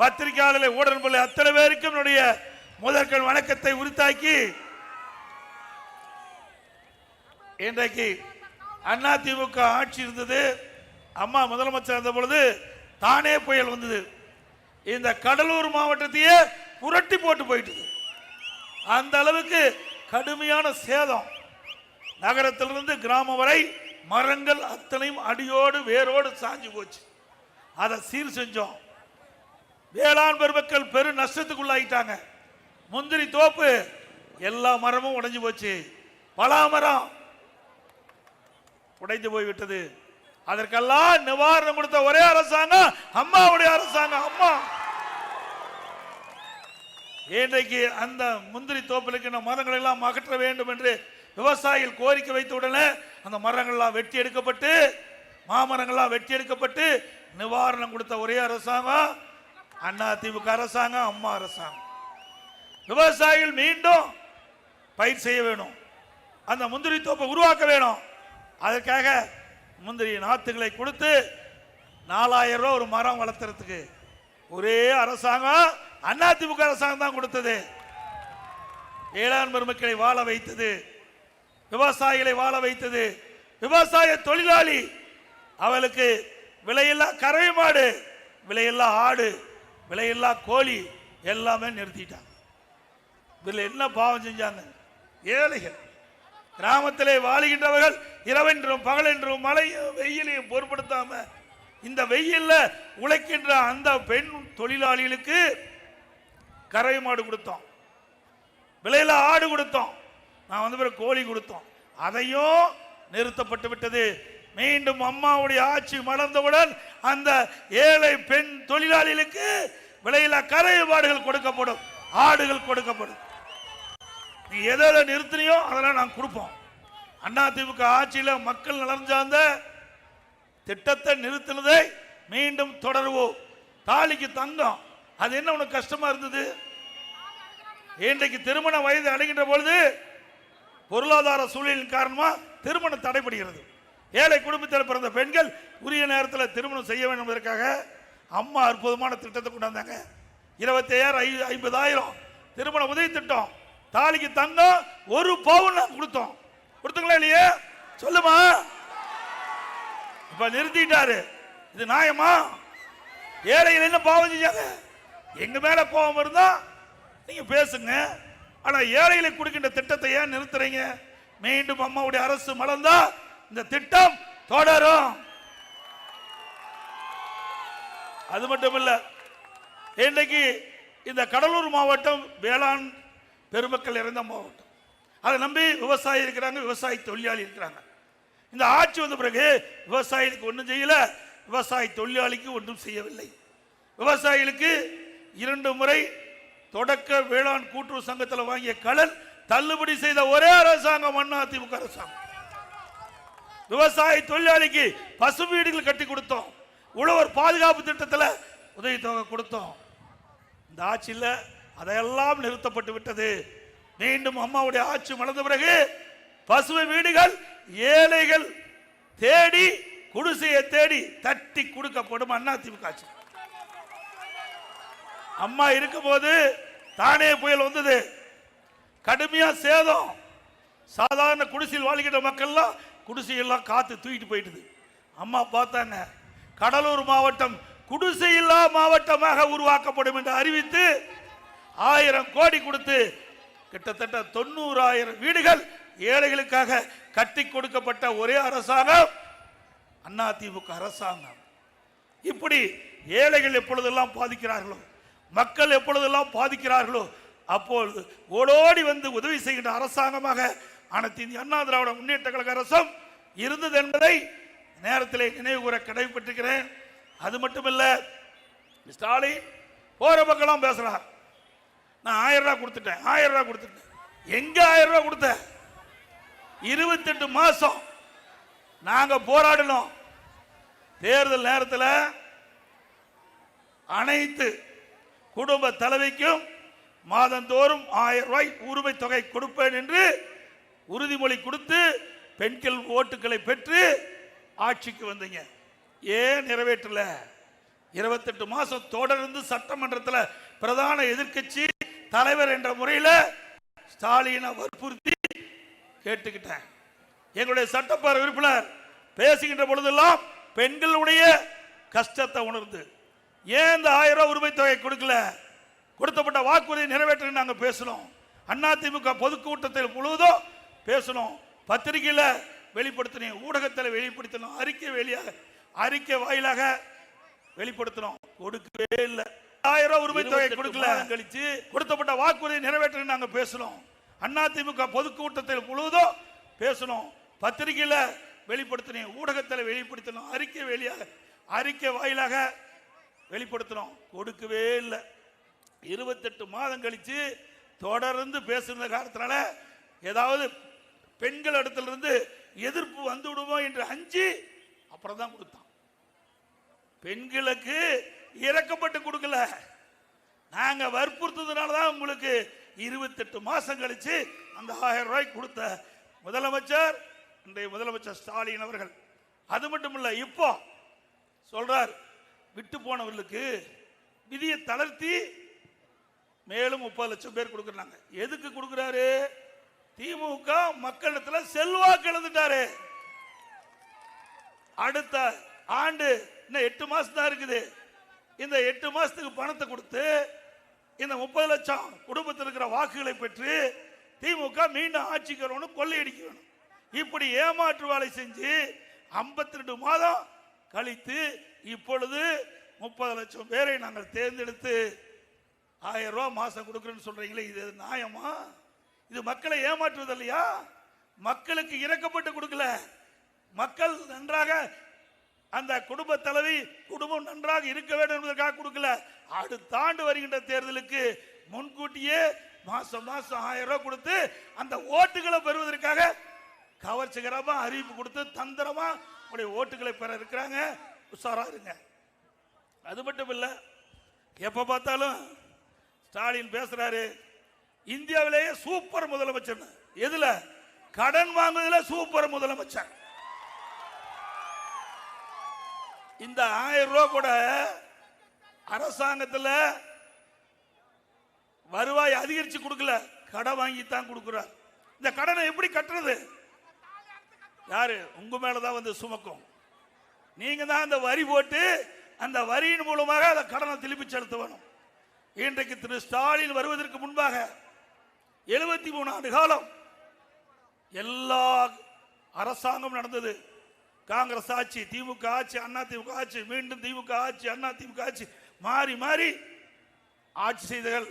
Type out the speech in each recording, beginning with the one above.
பத்திரிகையாளர்களை ஊடகங்களை அத்தனை பேருக்கும் என்னுடைய முதற்கண் வணக்கத்தை உரித்தாக்கி இன்றைக்கு அண்ணா திமுக ஆட்சி இருந்தது. அம்மா முதலமைச்சர் இருந்த பொழுது தானே புயல் வந்தது. இந்த கடலூர் மாவட்டத்தையே புரட்டி போட்டு போயிட்டு அந்த அளவுக்கு கடுமையான சேதம். நகரத்திலிருந்து கிராமம் வரை மரங்கள் அத்தனையும் அடியோடு வேரோடு சாஞ்சு போச்சு. அதை சீர் செஞ்சோம். வேளாண் பெருமக்கள் பெரு நஷ்டத்துக்குள்ளாயிட்டாங்க. முந்திரி தோப்பு எல்லா மரமும் உடைஞ்சு போச்சு. பலா மரம் உடைந்து போய்விட்டது. அதற்கெல்லாம் நிவாரணம் கொடுத்த ஒரே அரசாங்கம் அம்மாவுடைய அரசாங்கம் அம்மா. இன்றைக்கு அந்த முந்திரி தோப்பில் இருக்கின்ற மரங்களை எல்லாம் அகற்ற வேண்டும் என்று விவசாயிகள் கோரிக்கை வைத்த உடனே அந்த மரங்கள்லாம் வெட்டி எடுக்கப்பட்டு மாமரங்கள்லாம் வெட்டி எடுக்கப்பட்டு நிவாரணம் கொடுத்த ஒரே அரசாங்கம் அண்ணா திமுக அரசாங்கம் அம்மா அரசாங்கம். விவசாயிகள் மீண்டும் பயிர் செய்ய வேணும். அந்த முந்திரி தோப்பை உருவாக்க வேணும். அதற்காக முந்திரி நாத்துகளை கொடுத்து நாலாயிரம் ரூபா ஒரு மரம் வளர்த்துறதுக்கு ஒரே அரசாங்கம் அதிமுக அரசாங்கம் தான் கொடுத்தது. வேளாண் பெருமக்களை வாழ வைத்தது விவசாயிகளை வாழ வைத்தது. விவசாய தொழிலாளி அவளுக்கு விலையில்லா கறவை மாடு விலையில்லா ஆடு விலையில்லா கோழி எல்லாமே நிறுத்திட்டாங்க. இதில் என்ன பாவம் செஞ்சாங்க? ஏழைகள். கிராமத்திலே வாழுகின்றவர்கள் இரவென்றும் பகலென்றும் மழையும் வெயிலையும் பொருட்படுத்தாம இந்த வெயிலில் உழைக்கின்ற அந்த பெண் தொழிலாளிகளுக்கு கறவை மாடு கொடுத்தோம். விலையில ஆடு கொடுத்தோம். நான் வந்து பிறகு கோழி கொடுத்தோம். அதையும் நிறுத்தப்பட்டு விட்டது. மீண்டும் அம்மாவுடைய ஆட்சி மலர்ந்தவுடன் அந்த ஏழை பெண் தொழிலாளிகளுக்கு விலையில கறவை கொடுக்கப்படும் ஆடுகள் கொடுக்கப்படும். நீ எதை எதை நிறுத்தினியோ அதெல்லாம் நாங்கள் கொடுப்போம். அண்ணா திமுக ஆட்சியில் மக்கள் நலன் சார்ந்த திட்டத்தை நிறுத்தினதை மீண்டும் தொடருவோம். தாலிக்கு தங்கம். அது என்ன உனக்கு கஷ்டமா இருந்தது? இன்றைக்கு திருமண வயது அடைகின்ற பொழுது பொருளாதார சூழலின் காரணமாக திருமணம் தடைபடுகிறது. ஏழை குடும்பத்தில் பிறந்த பெண்கள் உரிய நேரத்தில் திருமணம் செய்ய வேண்டும் என்பதற்காக அம்மா அற்புதமான திட்டத்தை கொண்டாந்தாங்க இருபத்தி ஐயாயிரம் ஐ ஐம்பதாயிரம் திருமண உதவி திட்டம். தாலிக்கு தங்கம் ஒரு பவுன் நாங்க கொடுத்தோம். கொடுத்துங்களா இல்லையே? சொல்லுமா. இப்ப நிறுத்திட்டாரு. இது நியாயமா? ஏழைகள் என்ன பாவம் செஞ்சாங்க? எங்க மேல கோபம் இருந்தா நீங்க பேசுங்க. ஆனா ஏழைகளுக்கு கொடுக்கின்ற திட்டத்தை ஏன் நிறுத்துறீங்க? மீண்டும் அம்மாவுடைய அரசு மலர்ந்தா இந்த திட்டம் தொடரும். அது மட்டும் இல்ல இன்றைக்கு இந்த கடலூர் மாவட்டம் வேளாண் பெருமக்கள் இறந்த மாவட்டம். அதை நம்பி விவசாயி இருக்கிறாங்க விவசாய தொழிலாளி இருக்கிறாங்க. இந்த ஆட்சி வந்த பிறகு விவசாயிகளுக்கு ஒன்றும் செய்யல விவசாய தொழிலாளிக்கு ஒன்றும் செய்யவில்லை. விவசாயிகளுக்கு இரண்டு முறை தொடக்க வேளாண் கூட்டுறவு சங்கத்தில் வாங்கிய கடன் தள்ளுபடி செய்த ஒரே அரசாங்கம் அண்ணா திமுக அரசாங்கம். விவசாய தொழிலாளிக்கு பசு வீடுகள் கட்டி கொடுத்தோம். உழவர் பாதுகாப்பு திட்டத்தில் உதவித்தொகை கொடுத்தோம். இந்த ஆட்சியில் அதையெல்லாம் நிறுத்தப்பட்டு விட்டது. மீண்டும் அம்மாவுடைய ஆட்சி மலர்ந்த பிறகு பசுமை வீடுகள் ஏழைகள் தேடி குடிசையை தேடி தட்டி கொடுக்கப்படும் அண்ணா திமுக ஆட்சி. அம்மா இருக்கும்போது தானே புயல் வந்தது. கடுமையா சேதம். சாதாரண குடிசையில் வாழ்கின்ற மக்கள்லாம் குடிசையெல்லாம் காத்து தூக்கிட்டு போயிட்டுது. அம்மா பார்த்தாங்க கடலூர் மாவட்டம் குடிசையில்லா மாவட்டமாக உருவாக்கப்படும் என்று அறிவித்து ஆயிரம் கோடி கொடுத்து கிட்டத்தட்ட தொண்ணூறாயிரம் வீடுகள் ஏழைகளுக்காக கட்டி கொடுக்கப்பட்ட ஒரே அரசாங்கம் அண்ணா திமுக அரசாங்கம். இப்படி ஏழைகள் எப்பொழுதெல்லாம் பாதிக்கிறார்களோ மக்கள் எப்பொழுதெல்லாம் பாதிக்கிறார்களோ அப்பொழுது ஓடோடி வந்து உதவி செய்கின்ற அரசாங்கமாக அனைத்து இந்திய அண்ணா திராவிட முன்னேற்ற கழக அரசும் இருந்தது என்பதை நேரத்தில் நினைவு கூற கடமைப்பட்டிருக்கிறேன் அது மட்டுமல்ல ஸ்டாலின் போற பக்கம்லாம் பேசுறார். நான் ஆயிரம் ரூபா கொடுத்துட்டேன் ஆயிரம் ரூபா கொடுத்துட்டேன். எங்க ஆயிரம் ரூபாய் கொடுத்தேன் இருபத்தெட்டு மாசம் நாங்க போராடினோம். தேர்தல் நேரத்தில் அனைத்து குடும்ப தலைவிக்கும் மாதந்தோறும் ஆயிரம் ரூபாய் உரிமை தொகை கொடுப்பேன் என்று உறுதிமொழி கொடுத்து பெண்கள் ஓட்டுகளை பெற்று ஆட்சிக்கு வந்தீங்க. ஏன் நிறைவேற்றல? இருபத்தெட்டு மாசம் தொடர்ந்து சட்டமன்றத்தில் பிரதான எதிர்க்கட்சி தலைவர் என்ற முறையில் ஸ்டாலினை வற்புறுத்தி கேட்டுக்கிட்டேன். எங்களுடைய சட்டப்பேரவை உறுப்பினர் பேசுகின்ற பொழுதெல்லாம் பெண்களுடைய கஷ்டத்தை உணர்ந்து ஏன் இந்த ஆயிரம் ரூபாய் உரிமை தொகை கொடுக்கல? கொடுத்தப்பட்ட வாக்குறுதி நிறைவேற்ற நாங்கள் பேசணும் அதிமுக பொதுக்கூட்டத்தில் முழுவதும் பேசணும். பத்திரிகையில வெளிப்படுத்தினோம் ஊடகத்தில் வெளிப்படுத்தணும் அறிக்கை வெளியாக அறிக்கை வாயிலாக வெளிப்படுத்தணும் கொடுக்கவே இல்லை. ஆயிரம் ரூபாய் உரிமை தொகை கொடுக்கல. கழிச்சு கொடுத்தப்பட்ட வாக்குறுதி நிறைவேற்ற நாங்க பேசணும் அதிமுக பொதுக்கூட்டத்தில் முழுவதும் பேசணும் பத்திரிகையில வெளிப்படுத்தினோம் ஊடகத்தில் வெளிப்படுத்தணும் அறிக்கை வெளியாக அறிக்கை வாயிலாக வெளிப்படுத்தணும் கொடுக்கவே இல்லை. இருபத்தெட்டு மாதம் கழிச்சு தொடர்ந்து பேசுகிற காரணத்தினால ஏதாவது பெண்கள் இடத்துல இருந்து எதிர்ப்பு வந்து விடுமோ என்று அஞ்சு அப்புறம் தான் கொடுத்தான். பெண்களுக்கு இறக்கப்பட்டு கொடுக்கல. நாங்க வற்புறுத்ததுனால தான் உங்களுக்கு இருபத்தெட்டு மாசம் கழிச்சு அந்த ஆயிரம் ரூபாய் கொடுத்த முதலமைச்சர் இன்றைய முதலமைச்சர் ஸ்டாலின் அவர்கள். அது மட்டும் இல்ல இப்போ சொல்றார் விட்டு போனவர்களுக்கு விதியை தளர்த்தி மேலும் முப்பது லட்சம் பேர் கொடுக்குறாங்க. எதுக்கு கொடுக்குறாரு? திமுக மக்களிடத்துல செல்வாக்கு இழந்துட்டாரு அடுத்த ஆண்டு இன்னும் எட்டு மாசம் தான் இருக்குது. இந்த எட்டு மாசத்துக்கு பணத்தை கொடுத்து இந்த முப்பது லட்சம் குடும்பத்தில் இருக்கிற வாக்குகளை பெற்று திமுக மீண்டும் ஆட்சிக்கு வரணும் கொள்ளையடிக்க வேணும். இப்படி ஏமாற்று வேலை செஞ்சு 52 ரெண்டு மாதம் கழித்து இப்பொழுது முப்பது லட்சம் பேரை நாங்கள் தேர்ந்தெடுத்து ஆயிரம் ரூபா மாசம் கொடுக்குறேன்னு சொல்றீங்களே இது நியாயமா? இது மக்களை ஏமாற்றுவது இல்லையா மக்களுக்கு இறக்கப்பட்டு கொடுக்கல. மக்கள் நன்றாக அந்த குடும்ப தலைவி குடும்பம் நன்றாக இருக்க வேண்டும் என்பதற்காக கொடுக்கல. அடுத்த ஆண்டு வருகின்ற தேர்தலுக்கு முன்கூட்டியே மாசம் மாசம் ஆயிரம் ரூபாய் கொடுத்து அந்த ஓட்டுகளை பெறுவதற்காக கவர்ச்சிகரமா அறிவிப்பு கொடுத்து தந்திரமா உங்களுடைய ஓட்டுகளை பெற இருக்கிறாங்க. உஷாரா இருங்க. அது மட்டும் இல்லை எப்ப பார்த்தாலும் ஸ்டாலின் பேசுறாரு. இந்தியாவிலேயே சூப்பர் முதலமைச்சர் எதுல? கடன் வாங்குவதில் சூப்பர் முதலமைச்சர். இந்த ஆயிரம் ரூபாய் கூட அரசாங்கத்தில் வருவாய் அதிகரிச்சு கொடுக்கல. கடன் வாங்கி தான் கொடுக்குறார். இந்த கடனை எப்படி கட்டுறது? யாரு? உங்க மேலதான் வந்து சுமக்கும். நீங்க தான் அந்த வரி போட்டு அந்த வரியின் மூலமாக அந்த கடனை திருப்பி செலுத்த வேணும் இன்றைக்கு திரு ஸ்டாலின் வருவதற்கு முன்பாக எழுபத்தி மூணு ஆண்டு காலம் எல்லா அரசாங்கம் நடந்தது. காங்கிரஸ் ஆட்சி திமுக ஆட்சி அண்ணா திமுக ஆட்சி மீண்டும் திமுக ஆட்சி அண்ணா திமுக ஆட்சி மாறி மாறி ஆட்சி செய்தகள்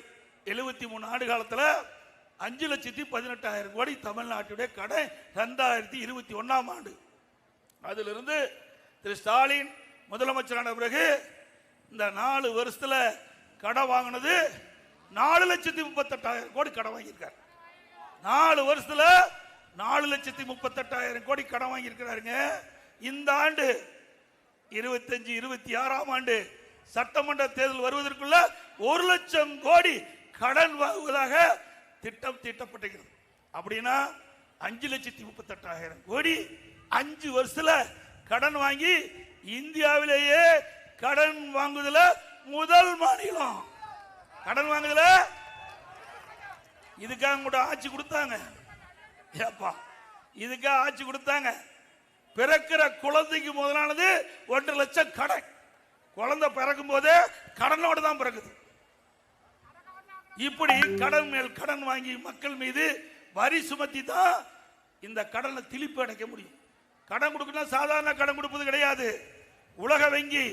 எழுபத்தி மூணு ஆண்டு காலத்தில் அஞ்சு லட்சத்தி பதினெட்டாயிரம் கோடி தமிழ்நாட்டுடைய கடை ரெண்டாயிரத்தி இருபத்தி ஒன்னாம் ஆண்டு. அதிலிருந்து திரு ஸ்டாலின் முதலமைச்சரான பிறகு இந்த நாலு வருஷத்தில் கடை வாங்கினது நாலு லட்சத்தி முப்பத்தெட்டாயிரம் கோடி கடன் வாங்கியிருக்கார். நாலு வருஷத்துல நாலு லட்சத்தி முப்பத்தெட்டாயிரம் கோடி கடன் வாங்கியிருக்கிறாருங்க. இந்த ஆண்டு இருபத்தஞ்சு இருபத்தி ஆறாம் ஆண்டு சட்டமன்ற தேர்தல் வருவதற்குள்ள ஒரு லட்சம் கோடி கடன் வாங்குவதாக திட்டம் தீட்டப்பட்டிருக்கிறது. அப்படின்னா அஞ்சு லட்சத்தி முப்பத்தெட்டாயிரம் கோடி அஞ்சு வருஷத்துல கடன் வாங்கி இந்தியாவிலேயே கடன் வாங்குதல முதல் மாநிலம். கடன் வாங்குதல? இதுக்காக கூட ஆட்சி கொடுத்தாங்க. ஏப்பா இதுக்காக ஆட்சி கொடுத்தாங்க. பிறக்கிற குழந்தைக்கு முதலானது ஒன்றரை லட்சம் கடன். குழந்தை பிறக்கும் போதே கடனோடு தான் பிறக்குது. இப்படி கடன் மேல் கடன் வாங்கி மக்கள் மீது வரி சுமத்தி தான் இந்த கடனை திளிப்பு அடைக்க முடியும். கடன் கொடுக்கணும் சாதாரண கடன் கொடுப்பது கிடையாது. உலக வங்கி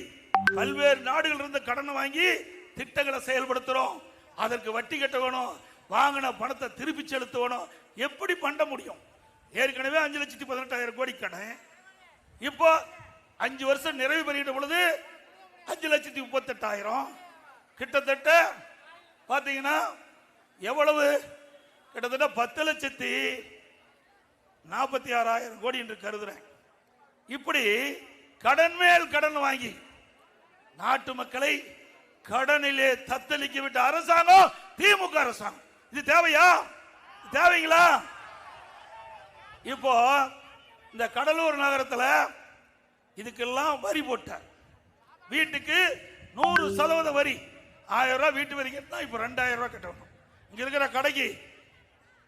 பல்வேறு நாடுகள் இருந்து கடனை வாங்கி திட்டங்களை செயல்படுத்துறோம். அதற்கு வட்டி கட்டணும். வாங்கின பணத்தை திருப்பி செலுத்தணும். எப்படி பண்ண முடியும்? ஏற்கனவே அஞ்சு லட்சத்தி பதினெட்டாயிரம் கோடி கடன் இப்போ அஞ்சு வருஷம் நிறைவு பெறுகிற பொழுது அஞ்சு லட்சத்தி முப்பத்தெட்டாயிரம். கிட்டத்தட்ட பார்த்தீங்கன்னா எவ்வளவு? கிட்டத்தட்ட பத்து லட்சத்தி நாற்பத்தி ஆறாயிரம் கோடி என்று கருதுறேன். இப்படி கடன் மேல் கடன் வாங்கி நாட்டு மக்களை கடனிலே தத்தளிக்க விட்ட அரசாங்கம் திமுக அரசாங்கம். இது தேவையா? தேவைங்களா? இப்போ இந்த கடலூர் நகரத்தில் இதுக்கெல்லாம் வரி போட்டார். வீட்டுக்கு நூறு சதவீத வரி. ஆயிரம் ரூபாய் வீட்டு வரி கட்டினா இப்போ ரெண்டாயிரம் ரூபாய் கட்டணும் இங்க இருக்கிற கடைக்கு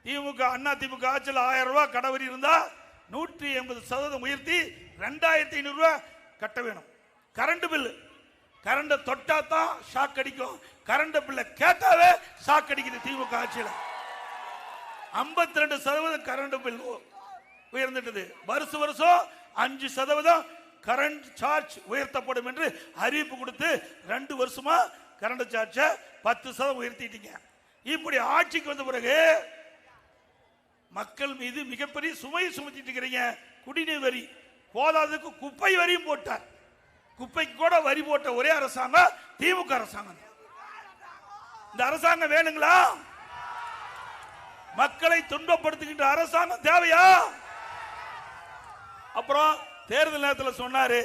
திமுக அண்ணா திமுக ஆட்சியில் ஆயிரம் ரூபாய் கடை வரி இருந்தா நூற்றி எண்பது சதவீதம் உயர்த்தி ரெண்டாயிரத்தி ஐநூறு ரூபாய் கட்ட வேணும். Current bill. கரண்ட தொட்டா தான் ஷாக் அடிக்கும். கரண்ட் பில்ல கேட்டாவே ஷாக் அடிக்குது திமுக ஆட்சியில். ஐம்பத்தி ரெண்டு சதவீதம் கரண்ட் பில் உயர்ந்துட்டது. வருஷ வருஷம் அஞ்சு சதவீதம் கரண்ட் சார்ஜ் உயர்த்தப்படும் என்று அறிவிப்பு கொடுத்து ரெண்டு வருஷமா கரண்ட் சார்ஜை பத்து சதவீதம் உயர்த்திட்டீங்க. இப்படி ஆட்சிக்கு வந்த பிறகு மக்கள் மீது மிகப்பெரிய சுமையை சுமத்திட்டு இருக்கிறீங்க. குடிநீர் வரி போதாததுக்கு குப்பை வரியும் போட்டார். குப்பைக்கு கூட வரி போட்ட ஒரே அரசாங்கம் திமுக அரசாங்கம். இந்த அரசாங்கம் வேணுங்களா? மக்களை துன்பப்படுத்துகின்ற அரசாங்கம் தேவையா? அப்புறம் தேர்தல் நேரத்தில் சொன்னாரு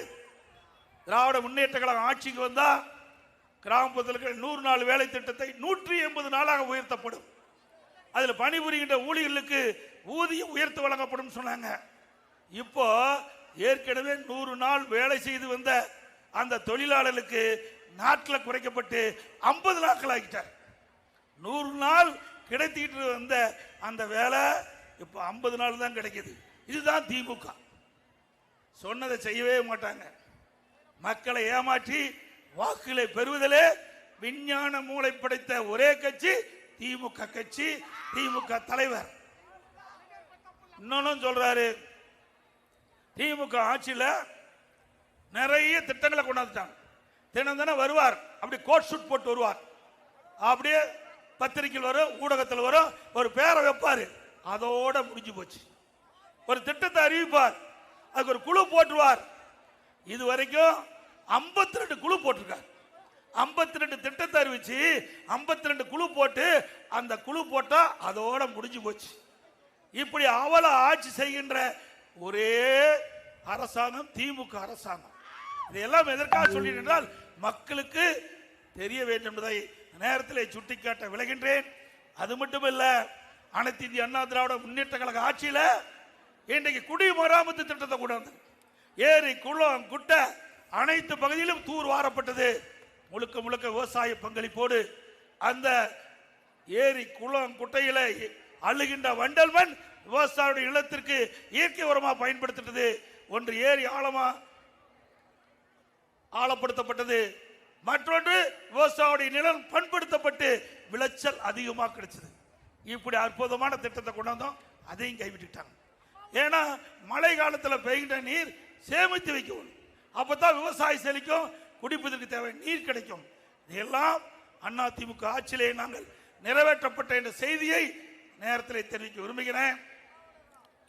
திராவிட முன்னேற்ற கழகம் ஆட்சிக்கு வந்தா கிராமப்புறத்தில் இருக்கிற நூறு நாள் வேலை திட்டத்தை நூற்றி எண்பது நாளாக உயர்த்தப்படும். அதில் பணிபுரிகின்ற ஊழியர்களுக்கு ஊதியம் உயர்த்து வழங்கப்படும் சொன்னாங்க. இப்போ ஏற்கனவே நூறு நாள் வேலை செய்து வந்த அந்த தொழிலாளர்களுக்கு நாட்கள் குறைக்கப்பட்டு ஐம்பது நாட்கள் ஆகிட்டார். நூறு நாள் கிடைத்திட்டு வந்த அந்த வேலை இப்போ ஐம்பது நாள் தான் கிடைக்கிது. இதுதான் திமுக. சொன்னதை செய்யவே மாட்டாங்க. மக்களை ஏமாற்றி வாக்குகளை பெறுவதிலே விஞ்ஞான மூளை படைத்த ஒரே கட்சி திமுக கட்சி திமுக தலைவர். இன்னொன்னும் சொல்றாரு திமுக ஆட்சியில் நிறைய திட்டங்களை கொண்டாந்துட்டாங்க. தினம் தினம் வருவார். அப்படி கோட் ஷூட் போட்டு வருவார். அப்படியே பத்திரிக்கையில் வரும் ஊடகத்தில் வரும். ஒரு பேரை வைப்பார். அதோட முடிஞ்சு போச்சு. ஒரு திட்டத்தை அறிவிப்பார். அதுக்கு ஒரு குழு போட்டுருவார். இது வரைக்கும் 52 ரெண்டு குழு போட்டிருக்கார். 52 ரெண்டு திட்டத்தை அறிவிச்சு 52 ரெண்டு குழு போட்டு அந்த குழு போட்டால் அதோட முடிஞ்சு போச்சு. இப்படி அவல ஆட்சி செய்கின்ற ஒரே அரசாங்கம் திமுக அரசாங்கம். இதையெல்லாம் எதற்காக சொல்கிறேன் என்றால் மக்களுக்கு தெரிய வேண்டும் என்பதை நேரத்தில் சுட்டிக்காட்ட விளைகின்றேன். அது மட்டுமல்ல அனைத்து இந்திய அண்ணா திராவிட முன்னேற்ற கழக ஆட்சியில இன்றைக்கு குடிமராமத்து திட்டத்தை கொண்டு ஏரி குளம் குட்டை அனைத்து பகுதியிலும் தூர் வாரப்பட்டது. முழுக்க முழுக்க விவசாய பங்களிப்போடு அந்த ஏரி குளம் குட்டையில அழுகின்ற வண்டல் விவசாயியுடைய நிலத்திற்கு இயற்கை உரமாக பயன்படுத்திட்டது ஒன்று ஏரி ஆழமா ஆழப்படுத்தப்பட்டது. மற்றொன்று விவசாயியுடைய நிலம் பண்படுத்தப்பட்டு விளைச்சல் அதிகமாக கிடைச்சது. இப்படி அற்புதமான திட்டத்தை கொண்டு வந்தோம். அதையும் கைவிட்டுட்டாங்க ஏன்னா மழை காலத்தில் பெய்கின்ற நீர் சேமித்து வைக்கணும் அப்பதான் விவசாயம் செழிக்கும் குடிப்பதற்கு தேவை நீர் கிடைக்கும். இதெல்லாம் அண்ணா திமுக ஆட்சியிலே நாங்கள் நிறைவேற்றப்பட்ட என்ற செய்தியை நேரத்தில் தெரிவிக்க விரும்புகிறேன்.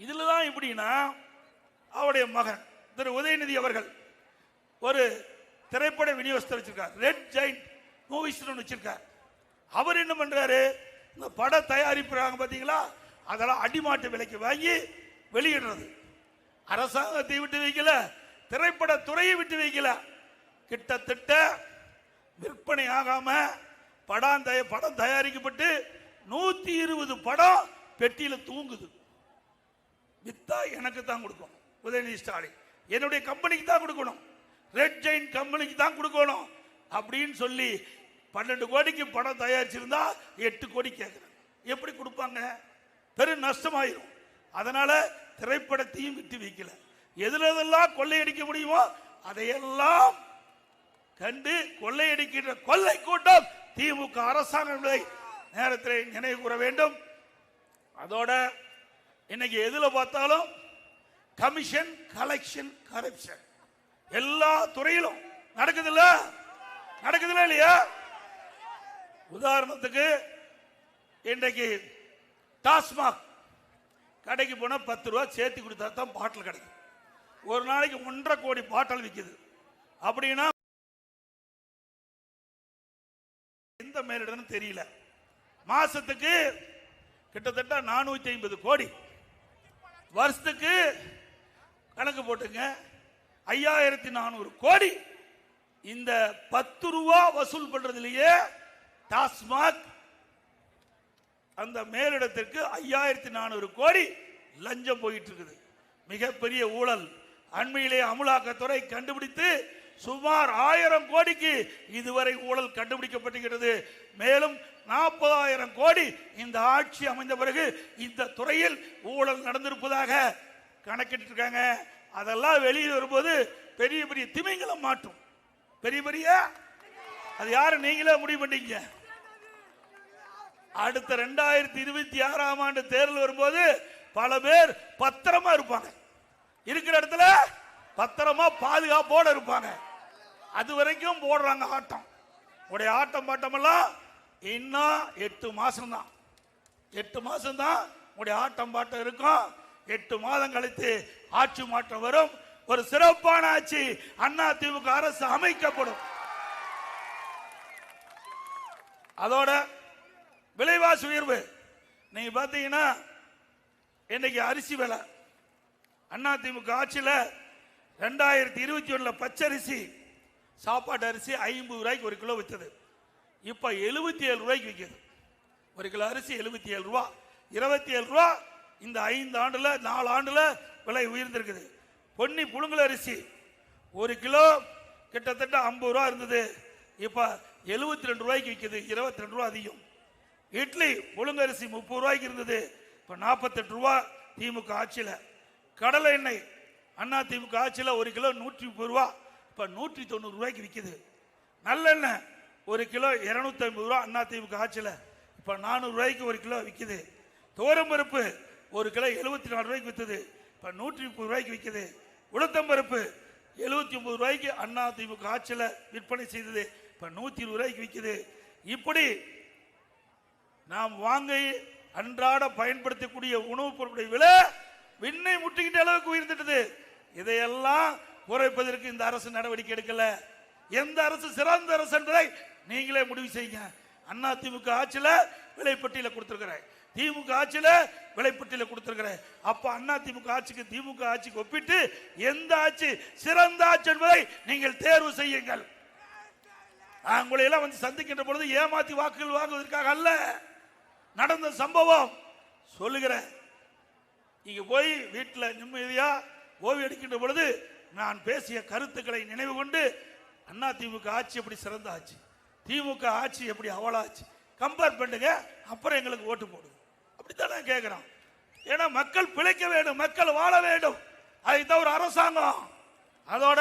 இதில் தான் எப்படின்னா அவருடைய மகன் திரு உதயநிதி அவர்கள் ஒரு திரைப்பட விநியோகஸ்தர் வச்சிருக்கார். ரெட் ஜெயிண்ட் மூவிஸ்னு வச்சிருக்கார். அவர் என்ன பண்றாரு? இந்த பட தயாரிப்புறாங்க பார்த்தீங்களா அதெல்லாம் அடிமாட்டு விலைக்கு வாங்கி வெளியிடுறது. அரசாங்கத்தை விட்டு வைக்கல திரைப்பட துறையை விட்டு வைக்கல. கிட்டத்தட்ட விற்பனை ஆகாம படம் தய படம் தயாரிக்கப்பட்டு நூத்தி இருபது படம் பெட்டியில தூங்குது. வித்தா எனக்கு தான் கொடுக்கணும். உதயநிதி ஸ்டாலின். என்னுடைய கம்பெனிக்கு தான் கொடுக்கணும். ரெட் ஜெயின் கம்பெனிக்கு தான் கொடுக்கணும். அப்படின்னு சொல்லி பன்னெண்டு கோடிக்கு படம் தயாரிச்சிருந்தா எட்டு கோடி கேட்குறாங்க எப்படி கொடுப்பாங்க? பெரும் நஷ்டமாயிரும். அதனால திரைப்படத்தையும் விட்டு வைக்கல. எதுல எதெல்லாம் கொள்ளையடிக்க முடியுமோ அதையெல்லாம் கண்டு கொள்ளையடிக்கின்ற கொள்ளை கூட்டம் திமுக அரசாங்கம் நேரத்தில் நினைவு கூற வேண்டும். அதோட இன்னைக்கு எதுல பார்த்தாலும் கமிஷன் கலெக்ஷன் கரப்ஷன் எல்லா துறையிலும். நடக்குதுல்ல? நடக்குதுல்ல இல்லையா? உதாரணத்துக்கு இன்றைக்கு டாஸ்மாக் கடைக்கு போனா பத்து ரூபா சேர்த்து கொடுத்தா தான் பாட்டில் கிடைக்கும். ஒரு நாளைக்கு ஒன்றரை கோடி பாட்டில் விற்குது அப்படின்னா எந்த மேலிடம்னு தெரியல. மாசத்துக்கு கிட்டத்தட்ட நானூத்தி ஐம்பது கோடி. வருஷத்துக்கு கணக்கு போட்டுங்க. ஐயாயிரத்தி நானூறு கோடி இந்த பத்து ரூபா வசூல் பண்றதுலயே டாஸ்மாக் அந்த மேலிடத்திற்கு ஐயாயிரத்தி நானூறு கோடி லஞ்சம் போயிட்டு இருக்குது மிகப்பெரிய ஊழல். அண்மையிலே அமலாக்கத்துறை கண்டுபிடித்து சுமார் ஆயிரம் கோடிக்கு இதுவரை ஊழல் கண்டுபிடிக்கப்பட்டுகிறது மேலும் நாற்பதாயிரம் கோடி இந்த ஆட்சி அமைந்த பிறகு இந்த துறையில் ஊழல் நடந்திருப்பதாக கணக்கிட்டு இருக்காங்க அதெல்லாம் வெளியே வரும்போது பெரிய பெரிய திமிங்களை மாட்டும். பெரிய பெரிய? அது யாரு? நீங்களே முடிவு பண்ணீங்க அடுத்த ரெண்டாயிரத்தி இருபத்தி ஆறாம் ஆண்டு தேர்தல் வரும்போது பல பேர் பத்திரமா இருப்பாங்க. இருக்கிற இடத்துல பத்திரமா பாதுகாப்போட இருப்பாங்க. அது வரைக்கும் போடுறாங்க ஆட்டம். உடைய ஆட்டம் பாட்டமெல்லாம் இன்னும் எட்டு மாசம் தான் எட்டு மாசம் தான் உடைய ஆட்டம் பாட்டம் இருக்கும். எட்டு மாதம் கழித்து ஆட்சி மாற்றம் வரும். ஒரு சிறப்பான ஆட்சி அண்ணா திமுக அரசு அமைக்கப்படும். அதோட விலைவாசி உயர்வு. நீங்க பாத்தீங்கன்னா இன்னைக்கு அரிசி விலை. அண்ணா திமுக ஆட்சியில் ரெண்டாயிரத்தி இருபத்தி ஒண்ணுல பச்சரிசி சாப்பாட்டு அரிசி ஐம்பது ரூபாய்க்கு ஒரு கிலோ வித்தது. இப்ப எழுபத்தி ஏழு ரூபாய்க்கு விற்கிது ஒரு கிலோ அரிசி எழுபத்தி ஏழு ரூபா. இருபத்தி ஏழு ரூபா இந்த ஐந்து ஆண்டில் நாலு ஆண்டில் விலை உயர்ந்திருக்குது. பொன்னி புழுங்கல் அரிசி ஒரு கிலோ கிட்டத்தட்ட ஐம்பது ரூபா இருந்தது. இப்போ எழுபத்தி ரெண்டு ரூபாய்க்கு விற்கிது இருபத்தி ரெண்டு ரூபா அதிகம். இட்லி புழுங்கரிசி முப்பது ரூபாய்க்கு இருந்தது. இப்போ நாற்பத்தெட்டு ரூபா திமுக ஆட்சியில். கடலை எண்ணெய் அண்ணா திமுக ஆட்சியில் ஒரு கிலோ நூற்றி முப்பது ரூபா. இப்போ நூற்றி தொண்ணூறு ரூபாய்க்கு விற்கிது நல்லெண்ணெய் ஒரு கிலோ இரநூத்தி ஐம்பது ரூபா அண்ணா திமுக ஆட்சியில். இப்போ நானூறு ரூபாய்க்கு ஒரு கிலோ விற்கிது துவரம்பருப்பு ஒரு கிலோ எழுபத்தி நாலு ரூபாய்க்கு விற்றுது இப்போ நூற்றி முப்பது ரூபாய்க்கு விற்கிது உளுத்தம்பருப்பு எழுபத்தி ஒன்பது ரூபாய்க்கு அண்ணா திமுக ஆட்சியில் விற்பனை செய்தது. இப்போ நூற்றி இருபது ரூபாய்க்கு விற்கிது இப்படி நாம் வாங்கி அன்றாட பயன்படுத்தக்கூடிய உணவுப் பொருட்களுடைய விலை விண்ணை முட்டிக்கிட்ட அளவுக்கு உயர்ந்துட்டது இதையெல்லாம் குறைப்பதற்கு இந்த அரசு நடவடிக்கை எடுக்கல. எந்த அரசு சிறந்த அரசு என்பதை நீங்களே முடிவு செய்யுங்க. அண்ணா ஆட்சியில் ஆட்சியில விலைப்பட்டியல கொடுத்துருக்குறேன் திமுக ஆட்சியில விலைப்பட்டியல கொடுத்திருக்கிறேன். அப்ப அண்ணா திமுக ஆட்சிக்கு திமுக ஆட்சிக்கு ஒப்பிட்டு எந்த ஆட்சி சிறந்த ஆட்சி என்பதை நீங்கள் தேர்வு செய்யுங்கள். நான் உங்களை எல்லாம் வந்து சந்திக்கின்ற பொழுது ஏமாத்தி வாக்குகள் வாங்குவதற்காக அல்ல. நடந்த சம்பவம் சொல்லுகிறேன். நீங்க போய் வீட்டில் நிம்மதியா ஓவி எடுக்கின்ற பொழுது நான் பேசிய கருத்துக்களை நினைவு கொண்டு அண்ணா திமுக ஆட்சி எப்படி சிறந்த ஆட்சி திமுக ஆட்சி எப்படி அவலாச்சு கம்பேர் பண்ணுங்க அப்புறம் எங்களுக்கு ஓட்டு போடுங்க. அப்படித்தான் நான் கேட்கிறோம் ஏன்னா மக்கள் பிழைக்க வேண்டும் மக்கள் வாழ வேண்டும். அதுதான் ஒரு அரசாங்கம். அதோட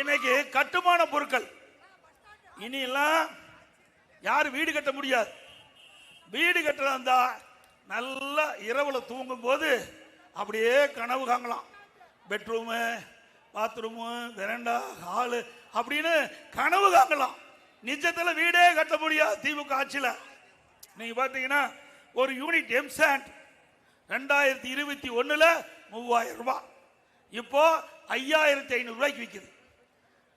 இன்னைக்கு கட்டுமான பொருட்கள். இனி எல்லாம் யாரும் வீடு கட்ட முடியாது. வீடு கட்டுறதா இருந்தா நல்லா இரவுல தூங்கும் போது அப்படியே கனவு காங்கலாம் பெட்ரூமு பாத்ரூமு வெரண்டா ஹாலு அப்படின்னு கனவு காங்கலாம் நிஜத்துல வீடே கட்ட முடியாது திமுக ஆட்சியில. நீங்க பாத்தீங்கன்னா ஒரு யூனிட் எம்சாண்ட் ரெண்டாயிரத்தி இருபத்தி ஒண்ணுல மூவாயிரம் ரூபாய். இப்போ ஐயாயிரத்தி ஐநூறு ரூபாய்க்கு விற்குது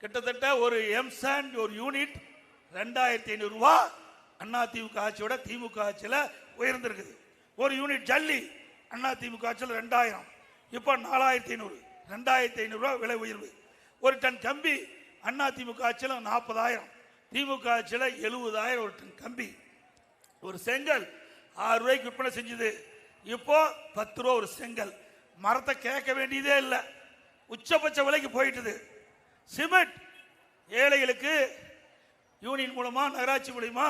கிட்டத்தட்ட ஒரு எம்சாண்ட் ஒரு யூனிட் ரெண்டாயிரத்தி ஐநூறுரூவா அண்ணா திமுக ஆட்சியோட திமுக ஆட்சியில் உயர்ந்திருக்குது. ஒரு யூனிட் ஜல்லி அண்ணா திமுக ஆட்சியில் ரெண்டாயிரம். இப்போ நாலாயிரத்தி ஐநூறு ரெண்டாயிரத்தி ஐநூறுரூவா விலை உயர்வு. ஒரு டன் கம்பி அண்ணா திமுக ஆட்சியில் நாற்பதாயிரம். திமுக ஆட்சியில் எழுபதாயிரம் ஒரு டன் கம்பி. ஒரு செங்கல் ஆறு ரூபாய்க்கு விற்பனை செஞ்சது. இப்போ பத்து ரூபா ஒரு செங்கல். மரத்தை கேட்க வேண்டியதே இல்லை. உச்சபட்ச விலைக்கு போயிட்டுது. சிமெண்ட் ஏழைகளுக்கு யூனியன் மூலமாக நகராட்சி மூலயமா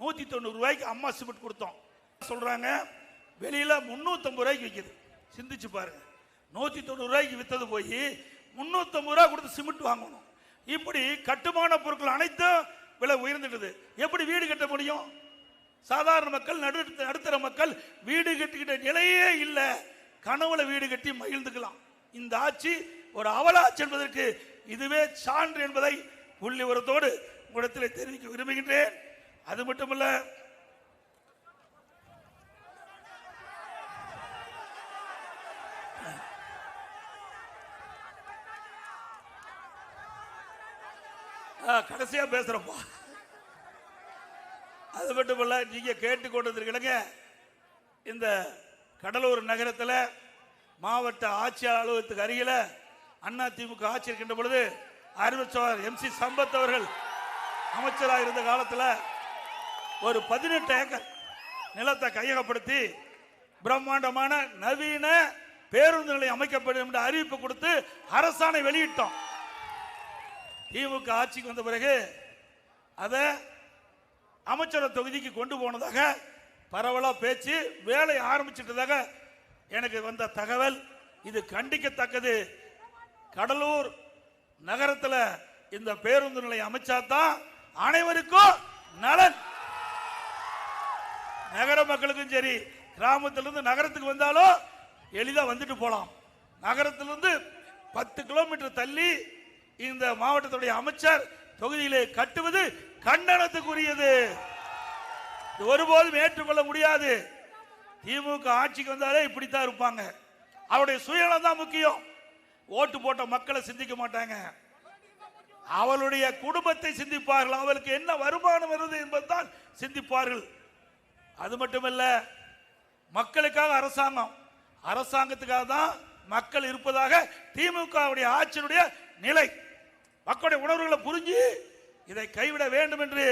நூற்றி தொண்ணூறு ரூபாய்க்கு அம்மா சிமெண்ட் கொடுத்தோம். சொல்கிறாங்க வெளியில் முந்நூற்றம்பது ரூபாய்க்கு விற்கிது சிந்திச்சு பாருங்கள் நூற்றி தொண்ணூறு ரூபாய்க்கு விற்றது போய் முந்நூற்றம்பது ரூபா கொடுத்து சிமெண்ட் வாங்கணும். இப்படி கட்டுமான பொருட்கள் அனைத்தும் விலை உயர்ந்துட்டது. எப்படி வீடு கட்ட முடியும்? சாதாரண மக்கள் நடு நடுத்தர மக்கள் வீடு கட்டிக்கிட்ட நிலையே இல்லை. கனவுல வீடு கட்டி மகிழ்ந்துக்கலாம். இந்த ஆட்சி ஒரு அவலாட்சி என்பதற்கு இதுவே சான்று என்பதை புள்ளி உரத்தோடு உங்களிடத்தில் தெரிவிக்க விரும்புகின்றேன். அது மட்டுமல்ல கடைசியா பேசுறப்போ. அது மட்டும் இல்ல நீங்க கேட்டுக்கொண்டிருக்கிறீங்க இந்த கடலூர் நகரத்தில் மாவட்ட ஆட்சியாளர் அலுவலகத்துக்கு அருகில அண்ணா திமுக ஆட்சி இருக்கின்ற பொழுது அறிவிச்சவர் எம் சி சம்பத் அவர்கள் அமைச்சராக இருந்த காலத்தில் ஒரு பதினெட்டு ஏக்கர் நிலத்தை கையகப்படுத்தி பிரம்மாண்டமான நவீன பேருந்து நிலையம் அமைக்கப்படும் என்ற அறிவிப்பு கொடுத்து அரசாணை வெளியிட்டோம். திமுக ஆட்சிக்கு வந்த பிறகு அதை அமைச்சரை தொகுதிக்கு கொண்டு போனதாக பரவலாக பேச்சு வேலை ஆரம்பிச்சிட்டதாக எனக்கு வந்த தகவல். இது கண்டிக்கத்தக்கது. கடலூர் நகரத்தில் இந்த பேருந்து நிலையம் அமைச்சாதான் அனைவருக்கும் நலன். நகர மக்களுக்கும் சரி கிராமத்திலிருந்து நகரத்துக்கு வந்தாலும் எளிதாக வந்துட்டு போகலாம் நகரத்திலிருந்து பத்து கிலோமீட்டர் தள்ளி இந்த மாவட்டத்துடைய அமைச்சர் தொகுதியிலே கட்டுவது கண்டனத்துக்குரியது. ஒருபோதும் ஏற்றுக்கொள்ள முடியாது. திமுக ஆட்சிக்கு வந்தாலே இப்படித்தான் இருப்பாங்க. அவருடைய சுயநலம் தான் முக்கியம். ஓட்டு போட்ட மக்களை சிந்திக்க மாட்டாங்க. அவளுடைய குடும்பத்தை சிந்திப்பார்கள். அவளுக்கு என்ன வருமானம் வருது என்பதுதான் சிந்திப்பார்கள். அது மட்டுமல்ல மக்களுக்காக அரசாங்கம். அரசாங்கத்துக்காக தான் மக்கள் இருப்பதாக திமுகவுடைய ஆட்சியினுடைய நிலை. மக்களுடைய உணர்வுகளை புரிஞ்சு இதை கைவிட வேண்டும் என்று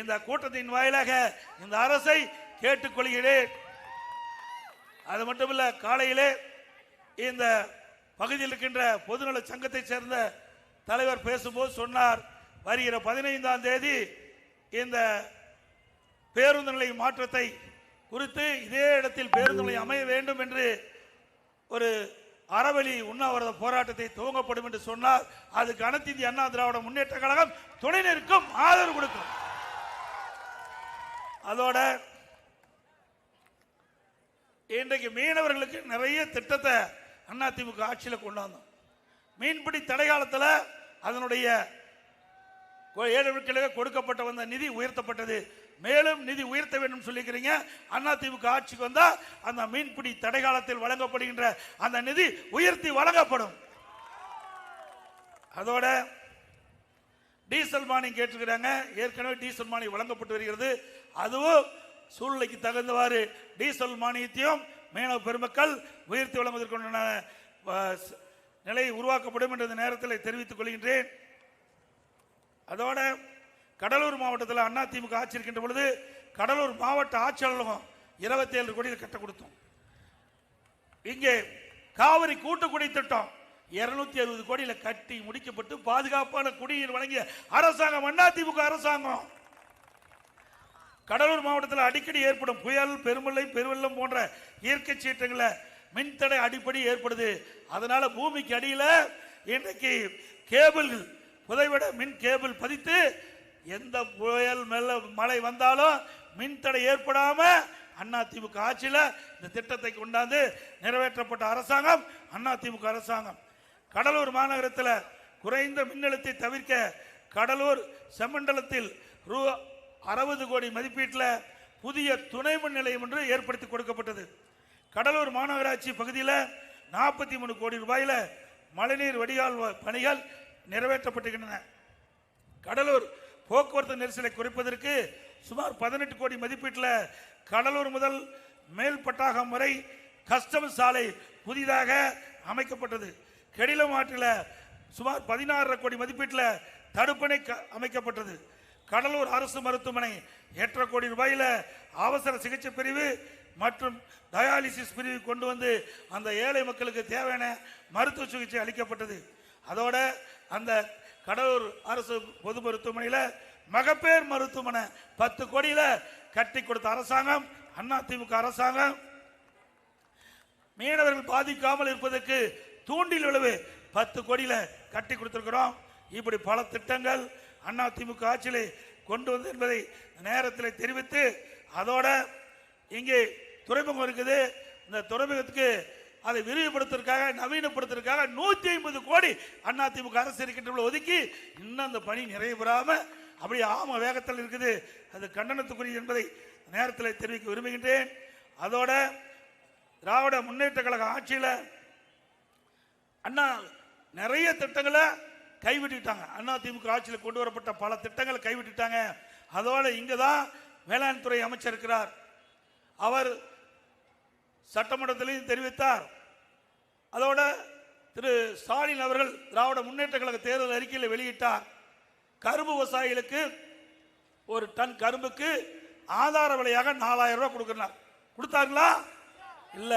இந்த கூட்டத்தின் வாயிலாக இந்த அரசை கேட்டுக்கொள்கிறேன். அது மட்டுமல்ல காலையிலே இந்த பகுதியில் இருக்கின்ற பொதுநல சங்கத்தை சேர்ந்த தலைவர் பேசும்போது சொன்னார் வருகிற பதினைந்தாம் தேதி இந்த பேருந்து நிலை மாற்றத்தை குறித்து இதே இடத்தில் பேருந்து நிலை அமைய வேண்டும் என்று ஒரு அறவழி உண்ணாவிரத போராட்டத்தை துவங்கப்படும் என்று சொன்னால் அதுக்கு அனைத்து இந்திய அண்ணா திராவிட முன்னேற்ற கழகம் துணை நிற்கும் ஆதரவு கொடுக்கும். அதோட இன்றைக்கு மீனவர்களுக்கு நிறைய திட்டத்தை திமுக ஆட்சியில் கொண்டாந்தோம். மீன்பிடி தடை காலத்தில் அதனுடைய ஏழு கொடுக்கப்பட்ட வந்த நிதி உயர்த்தப்பட்டது. மேலும் நிதி உயர்த்த வேண்டும் சொல்லிக்கிறீங்க. அதிமுக ஆட்சிக்கு வந்தா அந்த மீன்பிடி தடை காலத்தில் வழங்கப்படுகின்ற அந்த நிதி உயர்த்தி வழங்கப்படும். அதோட டீசல் மானியம் கேட்டிருக்கிறாங்க. ஏற்கனவே டீசல் மானியம் வழங்கப்பட்டு வருகிறது. அதுவும் சூழ்நிலைக்கு தகுந்தவாறு டீசல் மானியத்தையும் மீனவ பெருமக்கள் உயர்த்தி வழங்குவதற்குண்டான நிலை உருவாக்கப்படும் என்ற நேரத்தில் தெரிவித்துக் கொள்கின்றேன். அதோட கடலூர் மாவட்டத்தில் அதிமுக ஆட்சி இருக்கின்ற பொழுது கடலூர் மாவட்ட ஆட்சி அலுவலகம் இருபத்தி ஏழு கோடியில் கட்ட கொடுத்தோம். இங்கே காவிரி கூட்டுக்குடி திட்டம் இருநூத்தி அறுபது கோடியில கட்டி முடிக்கப்பட்டு பாதுகாப்பான குடிநீர் வழங்கிய அரசாங்கம் அதிமுக அரசாங்கம். கடலூர் மாவட்டத்தில் அடிக்கடி ஏற்படும் புயல் பெருமழை பெருவெள்ளம் போன்ற இயற்கை சீற்றங்களை மின்தடை அடிப்படை ஏற்படுது. அதனால பூமிக்கு அடியில் இன்றைக்கு கேபிள்கள் புதைவிட மின் கேபிள் பதித்து எந்த புயல் மெல்ல மழை வந்தாலும் மின்தடை ஏற்படாம அதிமுக ஆட்சியில் இந்த திட்டத்தை கொண்டாந்து நிறைவேற்றப்பட்ட அரசாங்கம் அண்ணா திமுக அரசாங்கம். கடலூர் மாநகரத்தில் குறைந்த மின்னழுத்தை தவிர்க்க கடலூர் செம்மண்டலத்தில் ரூ அறுபது கோடி மதிப்பீட்டில் புதிய துணை மின் நிலையம் ஒன்று ஏற்படுத்தி கொடுக்கப்பட்டது. கடலூர் மாநகராட்சி பகுதியில் நாற்பத்தி மூணு கோடி ரூபாயில் மழைநீர் வடிகால் வ- பணிகள் நிறைவேற்றப்பட்டுகின்றன. கடலூர் போக்குவரத்து நெரிசலை குறைப்பதற்கு சுமார் பதினெட்டு கோடி மதிப்பீட்டில் கடலூர் முதல் மேல்பட்டாகம் வரை கஸ்டம் சாலை புதிதாக அமைக்கப்பட்டது. கெடிலம் ஆற்றில் சுமார் பதினாறரை கோடி மதிப்பீட்டில் தடுப்பணை க- அமைக்கப்பட்டது. கடலூர் அரசு மருத்துவமனை எட்டரை கோடி ரூபாயில் அவசர சிகிச்சை பிரிவு மற்றும் டயாலிசிஸ் பிரிவு கொண்டு வந்து அந்த ஏழை மக்களுக்கு தேவையான மருத்துவ சிகிச்சை அளிக்கப்பட்டது. அதோட அந்த கடலூர் அரசு பொது மருத்துவமனையில் மகப்பேர் மருத்துவமனை பத்து கோடியில் கட்டி கொடுத்த அரசாங்கம் அதிமுக அரசாங்கம். மீனவர்கள் பாதிக்காமல் இருப்பதற்கு தூண்டில் விளைவு பத்து கோடியில் கட்டி கொடுத்துருக்கிறோம். இப்படி பல திட்டங்கள் அதிமுக ஆட்சியிலே கொண்டு வந்து என்பதை நேரத்தில் தெரிவித்து அதோட இங்கே துறைமுகம் இருக்குது. இந்த துறைமுகத்துக்கு அதை விரிவுபடுத்துறதுக்காக நவீனப்படுத்துறதுக்காக நூற்றி ஐம்பது கோடி அதிமுக அரசு இருக்கின்ற ஒதுக்கி இன்னும் அந்த பணி நிறைவுறாமல் அப்படியே ஆம வேகத்தில் இருக்குது. அது கண்டனத்துக்குரிய என்பதை நேரத்தில் தெரிவிக்க விரும்புகின்றேன். அதோட திராவிட முன்னேற்ற கழக ஆட்சியில் அண்ணா நிறைய திட்டங்களை கைவிட்டுட்டாங்க. அண்ணா திமுக ஆட்சியில் கொண்டு வரப்பட்ட பல திட்டங்களை கைவிட்டுட்டாங்க. அதோட இங்கே தான் வேளாண் துறை அமைச்சர் இருக்கிறார். அவர் சட்டமன்றத்திலையும் தெரிவித்தார். அதோட திரு ஸ்டாலின் அவர்கள் திராவிட முன்னேற்ற கழக தேர்தல் அறிக்கையில் வெளியிட்டார். கரும்பு விவசாயிகளுக்கு ஒரு டன் கரும்புக்கு ஆதார விலையாக நாலாயிரம் ரூபாய் கொடுக்கிறார். கொடுத்தாங்களா இல்ல.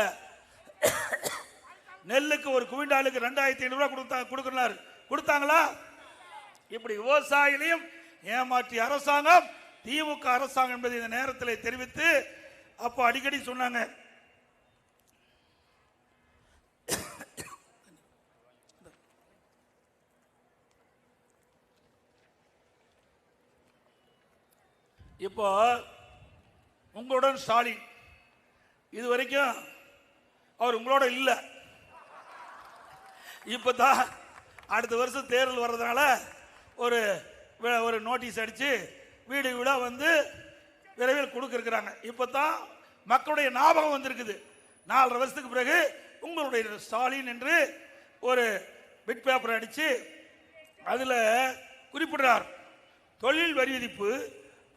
நெல்லுக்கு ஒரு குவிண்டாலுக்கு ரெண்டாயிரத்தி ஐநூறு ரூபாய் கொடுத்தா கொடுக்கறாரு. கொடுத்தாங்களா? இப்படி விவசாயிகளையும் ஏமாற்றிய அரசாங்கம் திமுக அரசாங்கம் என்பதை இந்த நேரத்தில் தெரிவித்து அப்போ அடிக்கடி சொன்னாங்க இப்போ உங்களுடன் ஸ்டாலின் இது வரைக்கும் அவர் உங்களோட இல்லை. இப்போ தான் அடுத்த வருஷம் தேர்தல் வர்றதுனால ஒரு ஒரு நோட்டீஸ் அடித்து வீடு வீடாக வந்து விரைவில் கொடுக்க இப்போ தான் மக்களுடைய ஞாபகம் வந்திருக்குது. நாலரை வருஷத்துக்கு பிறகு உங்களுடைய ஸ்டாலின் என்று ஒரு பிட் பேப்பர் அடித்து அதில் குறிப்பிடுறார். தொழில் வரி விதிப்பு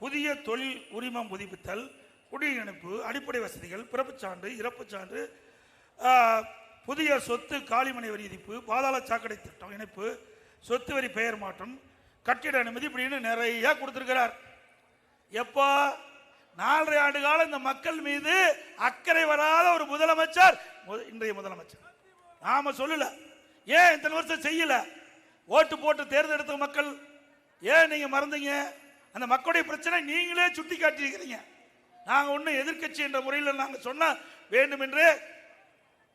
புதிய தொழில் உரிமம் புதுப்பித்தல் குடியிணைப்பு அடிப்படை வசதிகள் பிறப்புச் சான்று இறப்புச் சான்று புதிய சொத்து காலிமனை வரி விதிப்பு பாதாள சாக்கடை திட்டம் இணைப்பு சொத்து வரி பெயர் மாற்றம் கட்டிட அனுமதி இப்படின்னு நிறைய கொடுத்துருக்கிறார். எப்போ நாலரை ஆண்டு காலம் இந்த மக்கள் மீது அக்கறை வராத ஒரு முதலமைச்சர் இன்றைய முதலமைச்சர். நாம சொல்லல. ஏன் இத்தனை வருஷம் செய்யல? ஓட்டு போட்டு தேர்ந்தெடுத்த மக்கள் ஏன் நீங்க மறந்தீங்க? அந்த மக்களுடைய பிரச்சனை நீங்களே சுட்டி காட்டியிருக்கிறீங்க. நாங்கள் ஒன்றும் எதிர்க்கட்சி என்ற முறையில் நாங்கள் சொன்னா வேண்டுமென்றே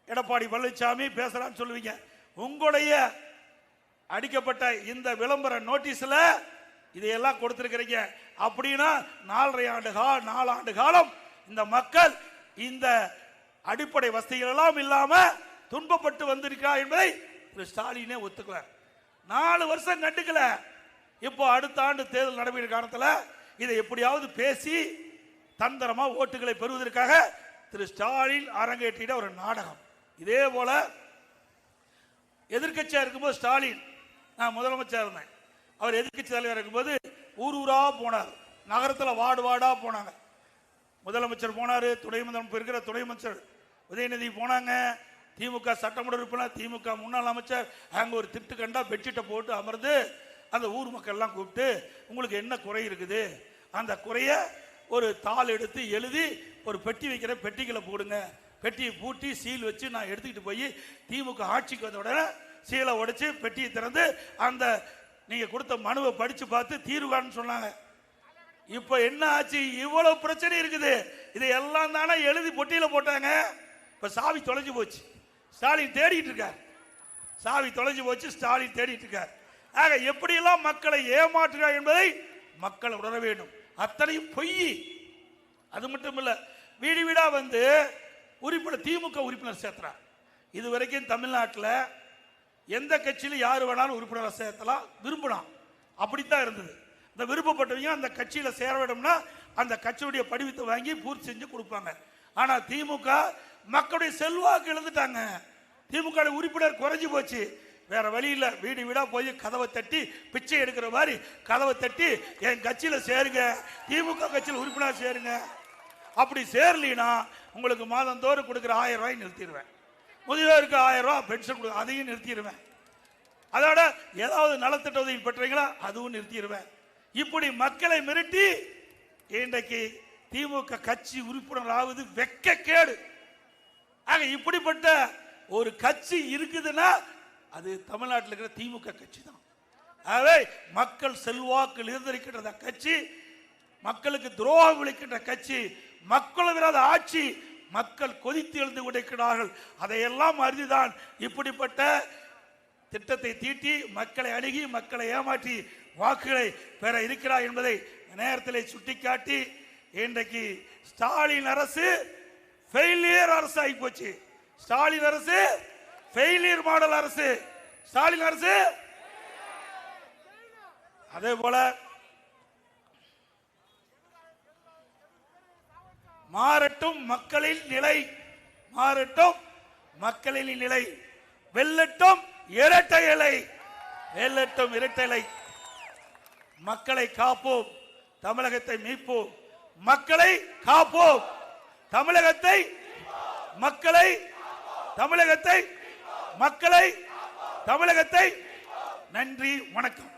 எடப்பாடி பழனிசாமி பேசுகிறான்னு சொல்லுவீங்க. உங்களுடைய அடிக்கப்பட்ட இந்த விளம்பர நோட்டீஸில் இதையெல்லாம் கொடுத்துருக்கிறீங்க. அப்படின்னா நாலரை ஆண்டு கால நாலு ஆண்டு காலம் இந்த மக்கள் இந்த அடிப்படை வசதிகள் எல்லாம் இல்லாமல் துன்பப்பட்டு வந்திருக்கா என்பதை ஸ்டாலினே ஒத்துக்கல. நாலு வருஷம் கண்டுக்கல. இப்போ அடுத்த ஆண்டு தேர்தல் நடைபெற காலத்தில் இதை எப்படியாவது பேசி தந்திரமா ஓட்டுகளை பெறுவதற்காக திரு ஸ்டாலின் அரங்கேற்றிட ஒரு நாடகம். இதே போல எதிர்கட்சியாக இருக்கும்போது ஸ்டாலின் நான் முதலமைச்சர் இருந்தேன். அவர் எதிர்கட்சி தலைவர் இருக்கும்போது ஊர் ஊரா போனார். நகரத்தில் வார்டு வார்டா போனாங்க. முதலமைச்சர் போனார் துணை முதலமைச்சர் இருக்கிற துணை அமைச்சர் உதயநிதி போனாங்க. திமுக சட்டமன்ற உறுப்பினர் திமுக முன்னாள் அமைச்சர் அங்கே ஒரு திட்டு கண்டா பெட்ஷீட்டை போட்டு அமர்ந்து அந்த ஊர் மக்கள்லாம் கூப்பிட்டு உங்களுக்கு என்ன குறை இருக்குது? அந்த குறைய ஒரு தாள் எடுத்து எழுதி ஒரு பெட்டி வைக்கிற பெட்டிகளை போடுங்க. பெட்டியை பூட்டி சீல் வச்சு நான் எடுத்துக்கிட்டு போய் திமுக ஆட்சிக்கு வந்த உடனே சீலை உடைச்சு பெட்டியை திறந்து அந்த நீங்கள் கொடுத்த மனுவை படித்து பார்த்து தீர்வு சொன்னாங்க. இப்போ என்ன ஆச்சு? இவ்வளோ பிரச்சனை இருக்குது. இதை எல்லாம் தானே எழுதி பொட்டியில் போட்டாங்க. இப்போ சாவி தொலைஞ்சு போச்சு. ஸ்டாலின் தேடிட்டு இருக்கார். சாவி தொலைஞ்சு போச்சு ஸ்டாலின் தேடிட்டு இருக்கார். ஆக எப்படியெல்லாம் மக்களை ஏமாற்றுகிறார் என்பதை மக்கள் உணர வேண்டும். அத்தனையும் பொய். அது மட்டும் இல்லை வீடு வீடாக வந்து உறுப்பினர் திமுக உறுப்பினர் சேர்த்துறார். இது வரைக்கும் தமிழ்நாட்டில் எந்த கட்சியில யார் வேணாலும் உறுப்பினரை சேர்த்தலாம் விரும்பலாம். அப்படித்தான் இருந்தது. இந்த விருப்பப்பட்டவங்க அந்த கட்சியில் சேர வேண்டும்னா அந்த கட்சியுடைய படிவத்தை வாங்கி பூர்த்தி செஞ்சு கொடுப்பாங்க. ஆனால் திமுக மக்களுடைய செல்வாக்கு இழந்துட்டாங்க. திமுக உறுப்பினர் குறைஞ்சி போச்சு. வேற வழியில் வீடு வீடாக போய் கதவை தட்டி பிச்சை எடுக்கிற மாதிரி கதவை தட்டி என் கட்சியில் சேருங்க. திமுக கட்சியில் உறுப்பினர் சேருங்க. அப்படி சேரலினா உங்களுக்கு மாதந்தோறும் கொடுக்குற ஆயிரம் ரூபாய் நிறுத்திடுவேன். முதியோருக்கு ஆயிரம் ரூபா பென்ஷன் கொடு அதையும் நிறுத்திடுவேன். அதோட ஏதாவது நலத்திட்ட உதவி பெற்றீங்களா அதுவும் நிறுத்திடுவேன். இப்படி மக்களை மிரட்டி இன்றைக்கு திமுக கட்சி உறுப்பினர் ஆவது கேடு ஆக இப்படிப்பட்ட ஒரு கட்சி இருக்குதுன்னா அது தமிழ்நாட்டில் இருக்கிற திமுக கட்சி தான். ஆகவே மக்கள் செல்வாக்கு இருந்திருக்கின்ற அந்த கட்சி மக்களுக்கு துரோகம் விளைக்கின்ற கட்சி மக்கள் விரோத ஆட்சி மக்கள் கொதித்து எழுந்து கொண்டிருக்கிறார்கள். அதையெல்லாம் அறிந்துதான் இப்படிப்பட்ட திட்டத்தை தீட்டி மக்களை அணுகி மக்களை ஏமாற்றி வாக்குகளை பெற இருக்கிறார் என்பதை நேரத்தில் சுட்டிக்காட்டி இன்றைக்கு ஸ்டாலின் அரசு ஃபெயிலியர் அரசு ஆகி போச்சு. ஸ்டாலின் அரசு ஃபெயிலியர் மாடல் அரசு. ஸ்டாலின் அரசு. அதே போல மாறட்டும் மக்களின் நிலை. மாறட்டும் மக்களின் நிலை. வெல்லட்டும் இரட்டை இலை. வெல்லட்டும் இரட்டை இலை. மக்களை காப்போம். தமிழகத்தை மீட்போம். மக்களை காப்போம். தமிழகத்தை மக்களை தமிழகத்தை மக்களை தமிழகத்தை நன்றி வணக்கம்.